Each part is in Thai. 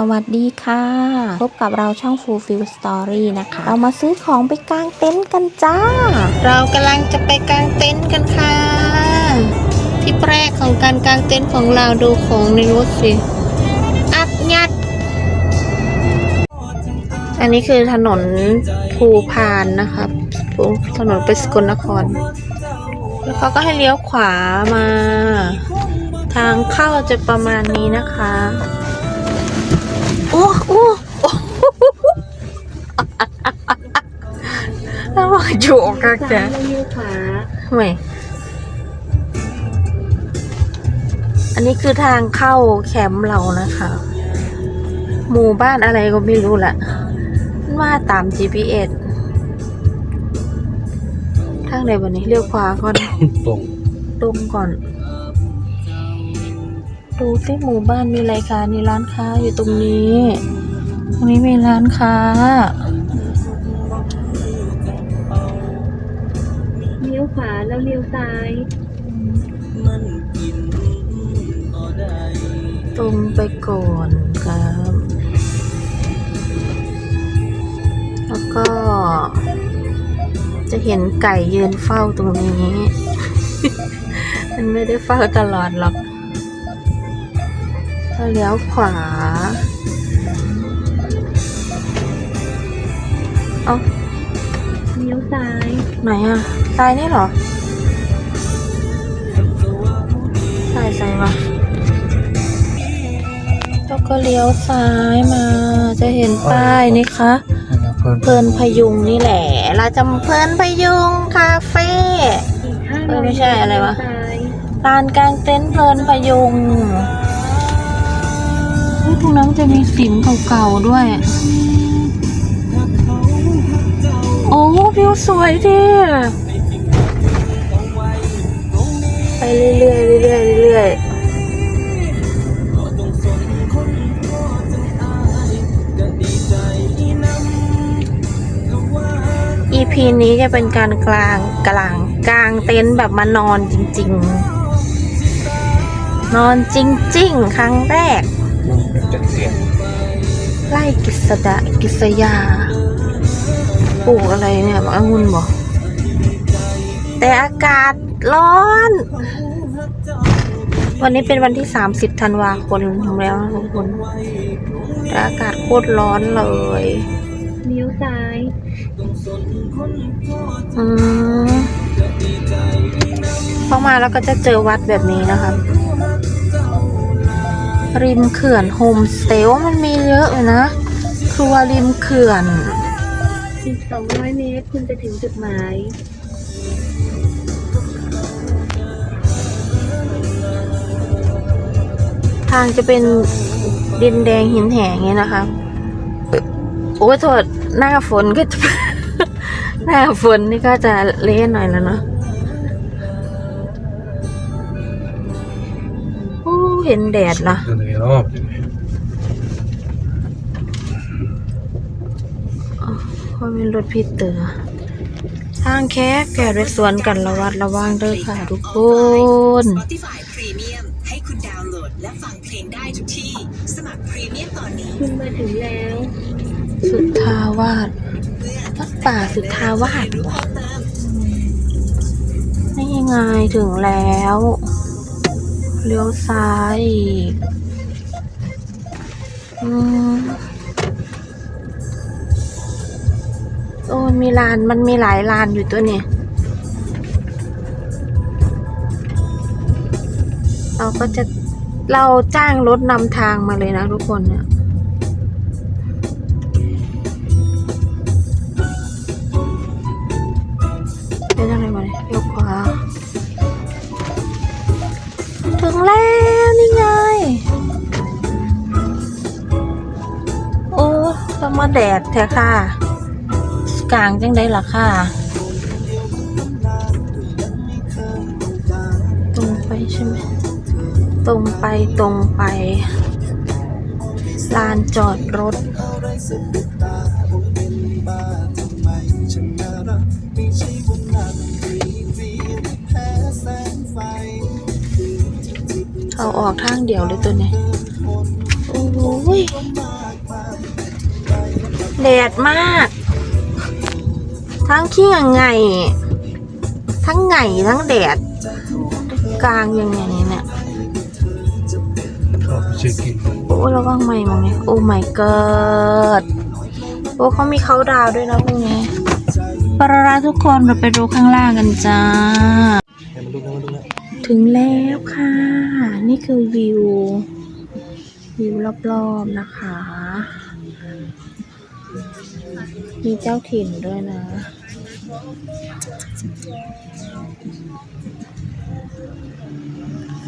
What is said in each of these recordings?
สวัสดีค่ะ พบกับเราช่อง Fulfill Story นะคะ เรามาซื้อของไปกางเต็นท์กันจ้า เรากำลังจะไปกางเต็นท์กันค่ะที่แรกของการกางเต็นท์ของเราดูของในรถสิ อัดยัด อันนี้คือถนนภูพานนะครับภูถนนไปสกลนคร แล้วเขาก็ให้เลี้ยวขวามา ทางเข้าจะประมาณนี้นะคะ โอ้โอ้โอ้แล้วมาโยกกันจ้ะไม่อันนี้คือทางเข้าแคมป์เรานะคะ หมู่บ้านอะไรก็ไม่รู้แหละว่าตาม GPS ทางไหนวันนี้เลี้ยวขวาก่อนตรงตรงก่อน ดูที่หมู่บ้านมีอะไรคะมีร้านค้าอยู่ตรงนี้ ตรงนี้มีร้านค้า เลี้ยวขวาแล้วเลี้ยวซ้าย ตรงไปก่อนครับ แล้วก็ จะเห็นไก่ยืนเฝ้าตรงนี้ มันไม่ได้เฝ้าตลอดหรอก ก็เลี้ยวขวา เอาเลี้ยวซ้าย ไหนอะตายนี่เหรอตายใส่วะแล้วก็เลี้ยวซ้ายมา จะเห็นป้ายนี่คะ เพิ่นเพลินพยุงนี่แหละ เราจะเพลินพยุงคาเฟ่อีกห้าเออไม่ใช่อะไรวะเลี้ยซ้ายลานกลางเต็นท์เพลินพยุงเฮ้ยต รงนั้นจะมีสิมเก่าๆด้วย โอ้วิวสวยดิไปเรื่อยๆเรื่อยๆเรื่อยๆ EP นี้จะเป็นการกลางกลางกลางเต็นท์แบบมานอนจริง ๆ นอนจริง ๆ ครั้งแรก จัดเสียงไล่กิษดากิษยาปลูกอะไรเนี่ยมะองุ่นบอกแต่อากาศร้อน วันนี้เป็นวันที่ 30ธันวาคมแล้วนะทุกคนแต่อากาศโคตรร้อนเลยเลี้ยวซ้ายอืมเข้ามาแล้วก็จะเจอวัดแบบนี้นะคะ ริมเขื่อนโฮมสเตย์ว่ามันมีเยอะเลยนะ ครัวริมเขื่อน อีก 200 เมตร คุณจะถึงจุดหมาย ทางจะเป็นดินแดงหินแหงเงี้ยนะคะ โอ้ยโทษหน้าฝนก็จะหน้าฝนนี่ก็จะเละหน่อยแล้วเนาะ เห็นแดดละเดินเลยรอบเพราะเป็นรถพิเตอร์ทางแคบแก่ด้วยสวนกันระวัดระวังเด้อค่ะทุกคน Spotify Premium ให้คุณดาวน์โหลดและฟังเพลงได้ทุกที่ สมัครพรีเมียมตอนนี้คุณมาถึงแล้ว สุทธาวาสวัดป่าสุทธาวาสรู้เพิ่มเติมนี่ยังไงถึงแล้ว เลี้ยวซ้ายอีกอืมโอ้มีลานมันมีหลายลานอยู่ตัวเนี่ย เราก็จะเราจ้างรถนำทางมาเลยนะทุกคนเนี่ยเป็นอะไรมาเนี่ยเลี้ยวขวา ถึงแล้วนี่ไง โอ้ต้องมาแดดแท้ค่ะ กลางจังได้ล่ะค่ะ ตรงไปใช่ไหม ตรงไปตรงไป ลานจอดรถ เอาออกทางเดียวเลยตัวนี้โอ้โหอุ้ยแดดมาก ทั้งขี้ไง ทั้งไงทั้งแดด กลางยังไงเนี่ยชอบชื่อกินโอ้ระวังไม่มองเนี่ยโอ้ my god โอ้เขามีเขาดาวด้วยนะพวกนี้ปาราทุกคนเราไปดูข้างล่างกันจ้าให้มันดูนะมันดูนะถึงแล้วค่ะ นี่คือวิว วิวรอบๆนะคะ มีเจ้าถิ่นด้วยนะ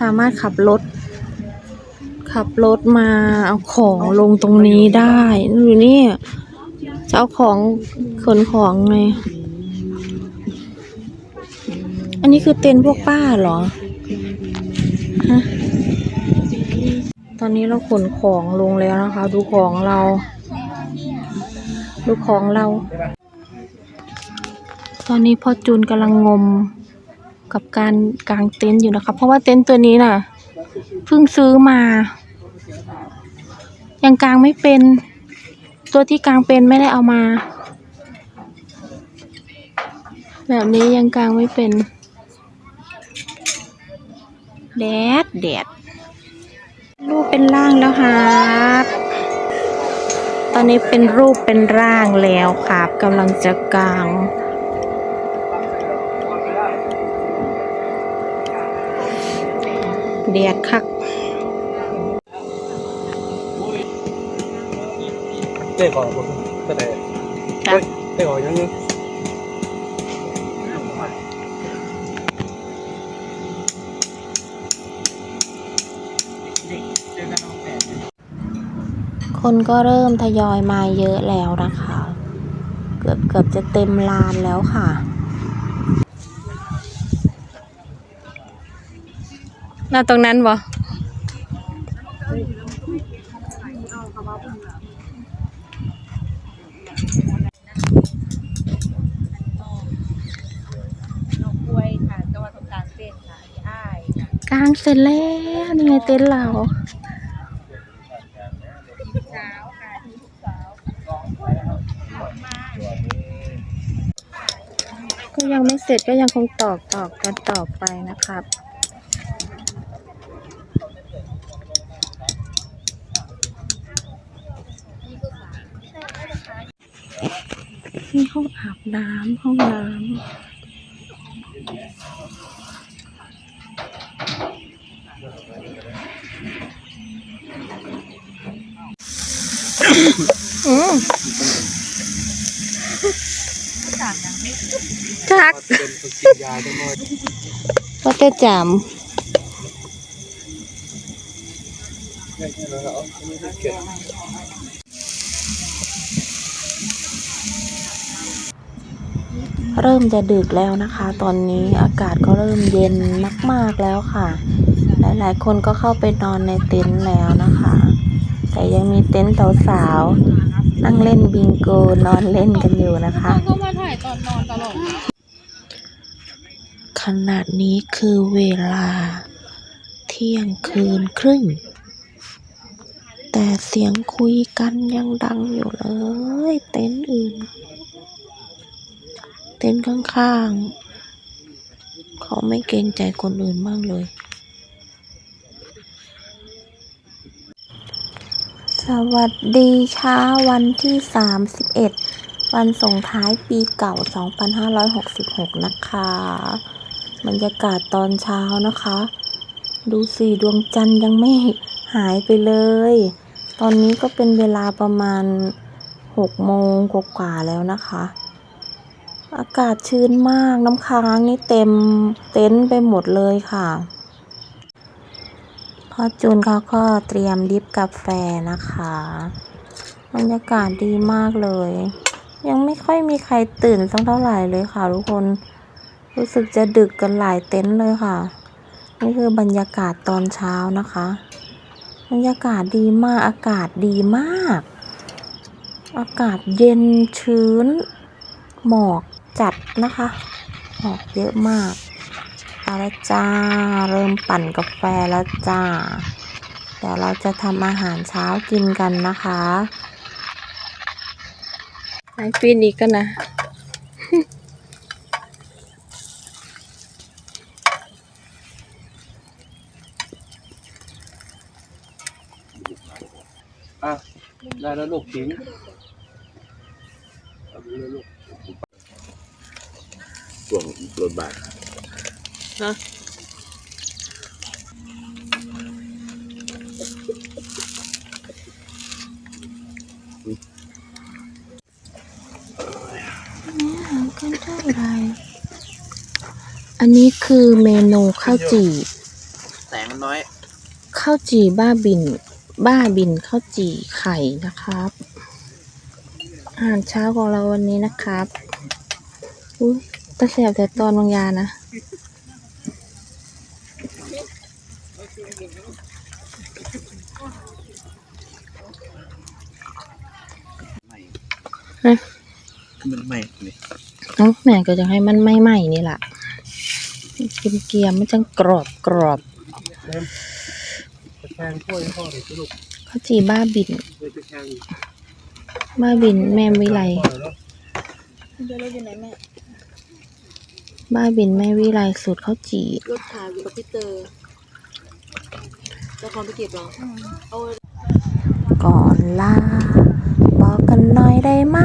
สามารถขับรถ ขับรถมาเอาของลงตรงนี้ได้ดูนี่จะเอาของขนของไง อันนี้คือเต็นท์พวกป้าเหรอ ฮะ อนนี้เราขนของลงแล้วนะคะ ดูของเรา ดูของเรา ตอนนี้พ่อจูนกำลังงมกับการกางเต็นท์อยู่นะคะ เพราะว่าเต็นท์ตัวนี้น่ะเพิ่งซื้อมา ยังกางไม่เป็น ตัวที่กางเป็นไม่ได้เอามา แบบนี้ยังกางไม่เป็น แดดแดด รูปเป็นร่างแล้วครับตอนนี้เป็นรูปเป็นร่างแล้วครับกำลังจะกางแดดคักเต้ก่อนผมก็ได้เต้ก่อนยังไง คนก็เริ่มทยอยมาเยอะแล้วนะคะ เกือบเกือบจะเต็มลานแล้วค่ะน่าตรงนั้นบ่กล้วะกางเสร็จแล้ว นี่ไงเต็นท์เรา เช้าค่ะที่ทุกสาว ก็ยังไม่เสร็จก็ยังคงตอกตอกกันต่อไปนะครับนี่ห้องอาบน้ำห้องน้ำอืม จักเป็นคนกินยาจังเลยก็จะจำเอาเก็บเริ่มจะดึกแล้วนะคะ ตอนนี้อากาศก็เริ่มเย็นมาก ๆ แล้วค่ะ หลาย ๆ คนก็เข้าไปนอนในเต็นท์แล้วนะคะ แต่ยังมีเต็นท์สาวๆ นั่งเล่นบิงโกนอนเล่นกันอยู่นะคะ ก็มาถ่ายตอนนอนตลอดขนาดนี้คือเวลา เที่ยงคืนครึ่ง แต่เสียงคุยกันยังดังอยู่เลย เต็นท์อื่น เต็นท์ข้างๆ เขาไม่เกรงใจคนอื่นบ้างเลย สวัสดีเช้าวันที่ 31 วันส่งท้ายปีเก่า 2566 นะคะ บรรยากาศตอนเช้านะคะ ดูสิดวงจันทร์ยังไม่หายไปเลย ตอนนี้ก็เป็นเวลาประมาณ 6 โมงกว่าๆแล้วนะคะ อากาศชื้นมากน้ำค้างนี่เต็มเต็นท์ไปหมดเลยค่ะ พ่อจูนเขาก็เตรียมดิฟกาแฟนะคะ บรรยากาศดีมากเลย ยังไม่ค่อยมีใครตื่นสักเท่าไหร่เลยค่ะทุกคน รู้สึกจะดึกกันหลายเต็นท์เลยค่ะ นี่คือบรรยากาศตอนเช้านะคะ บรรยากาศดีมากอากาศดีมาก อากาศเย็นชื้น หมอกจัดนะคะ หมอกเยอะมาก เอาละจ้า เริ่มปั่นกาแฟแล้วจ้า เดี๋ยวเราจะทำอาหารเช้ากินกันนะคะไอปีนอีกก็นะอะได้แล้วลูกทิ้งเอาดูเลยลูกช่วงรถบาท นะกันเท่าไหรอันนี้คือเมนูข้าวจี่แสงมันน้อยข้าวจี่บ้าบิน บ้าบินข้าวจี่ไข่นะครับอาหารเช้าของเราวันนี้นะครับ อุ้ยตะแสบแต่ตอนบางยานะ มันไม่นี่เอ้าแม่ก็จะให้มันไหม้ๆนี่แหละกินเกียมๆมันจังกรอบกรอบเล่มตะแคงถ้วยให้พ่อหน่อยสิลูกข้าวจี่บ้าบิน เลยตะแคงบ้าบินแม่วิไลพ่อหน่อยเนาะเดี๋ยวรถอยู่ไหนแม่ บ้าบินแม่วิไลสูตรข้าวจี่รถขายอยู่กับพี่เตอร์เจ้าของไปเก็บเหรอเอาก่อนลา บอกกันหน่อยได้ไหม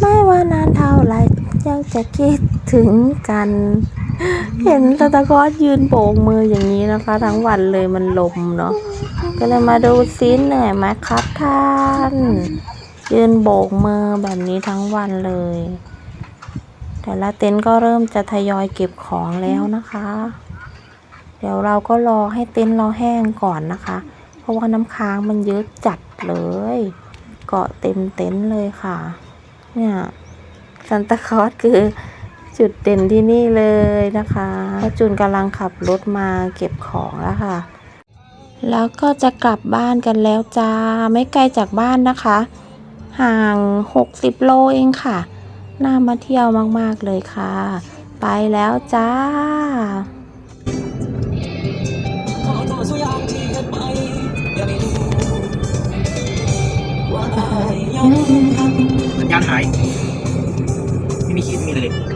ไม่ว่านานเท่าไหรยัง จะคิดถึงกัน เห็นตะตะกอดยืนโบกมืออย่างนี้นะคะ ทั้งวันเลยมันลมเนาะก็เลยมาดูซิเหนื่อยไหมครับท่าน ยืนโบกมือแบบนี้ทั้งวันเลย แต่ละเต็นท์ก็เริ่มจะทยอยเก็บของแล้วนะคะ เดี๋ยวเราก็รอให้เต็นท์เราแห้งก่อนนะคะ เพราะว่าน้ำค้างมันเยอะจัดเลย เกาะเต็มเต็นท์เลยค่ะ เนี่ย ซันตาคลอสคือจุดเด่นที่นี่เลยนะคะพ่อจุนกำลังขับรถมาเก็บของแล้วค่ะ แล้วก็จะกลับบ้านกันแล้วจ้า ไม่ไกลจากบ้านนะคะ ห่าง 60 โลเองค่ะ น่ามาเที่ยวมาก ๆ เลยค่ะ ไปแล้วจ้าสัญญาณหาย Republic.